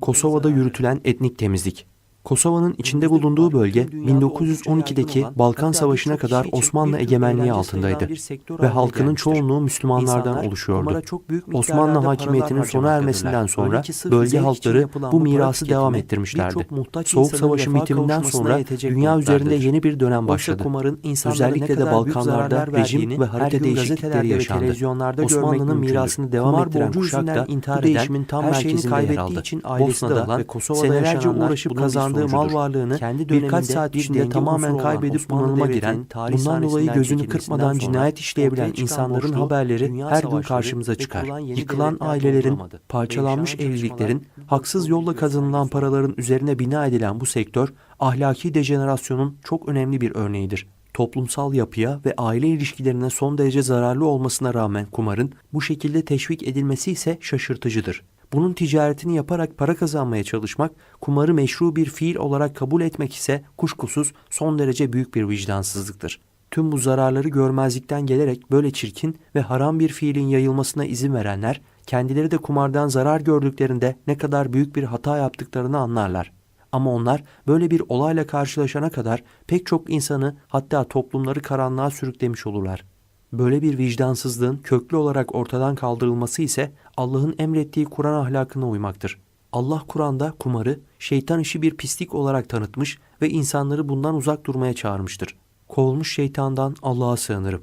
Kosova'da yürütülen etnik temizlik. Kosova'nın içinde bulunduğu bölge 1912'deki Balkan Savaşı'na kadar Osmanlı egemenliği altındaydı ve halkının çoğunluğu Müslümanlardan oluşuyordu. Osmanlı hakimiyetinin sona ermesinden sonra bölge halkları bu mirası devam ettirmişlerdi. Soğuk Savaş'ın bitiminden sonra dünya üzerinde yeni bir dönem başladı. Özellikle de Balkanlarda rejim ve harita değişiklikleri yaşandı. Osmanlı'nın mirasını devam ettiren kuşak da bu değişimin tam merkezinde yer aldı. Bosna'da ve Kosova'da senelerce uğraşıp kazandığı mal varlığını birkaç saat içinde tamamen kaybedip bunalıma giren, bundan dolayı gözünü kırpmadan cinayet işleyebilen insanların haberleri her gün karşımıza çıkar. Yıkılan ailelerin, parçalanmış evliliklerin, haksız yolla kazanılan paraların üzerine bina edilen bu sektör, ahlaki dejenerasyonun çok önemli bir örneğidir. Toplumsal yapıya ve aile ilişkilerine son derece zararlı olmasına rağmen kumarın bu şekilde teşvik edilmesi ise şaşırtıcıdır. Bunun ticaretini yaparak para kazanmaya çalışmak, kumarı meşru bir fiil olarak kabul etmek ise kuşkusuz son derece büyük bir vicdansızlıktır. Tüm bu zararları görmezlikten gelerek böyle çirkin ve haram bir fiilin yayılmasına izin verenler, kendileri de kumardan zarar gördüklerinde ne kadar büyük bir hata yaptıklarını anlarlar. Ama onlar böyle bir olayla karşılaşana kadar pek çok insanı hatta toplumları karanlığa sürüklemiş olurlar. Böyle bir vicdansızlığın köklü olarak ortadan kaldırılması ise Allah'ın emrettiği Kur'an ahlakına uymaktır. Allah Kur'an'da kumarı şeytan işi bir pislik olarak tanıtmış ve insanları bundan uzak durmaya çağırmıştır. Kovulmuş şeytandan Allah'a sığınırım.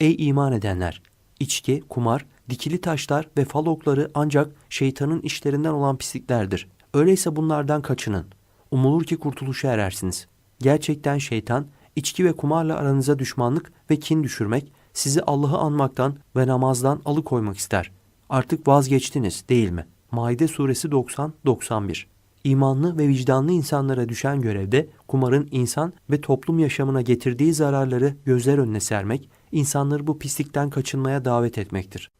Ey iman edenler! İçki, kumar, dikili taşlar ve fal okları ancak şeytanın işlerinden olan pisliklerdir. Öyleyse bunlardan kaçının. Umulur ki kurtuluşa erersiniz. Gerçekten şeytan, içki ve kumarla aranıza düşmanlık ve kin düşürmek, sizi Allah'ı anmaktan ve namazdan alıkoymak ister. Artık vazgeçtiniz değil mi? Maide suresi 90-91 İmanlı ve vicdanlı insanlara düşen görevde kumarın insan ve toplum yaşamına getirdiği zararları gözler önüne sermek, insanları bu pislikten kaçınmaya davet etmektir.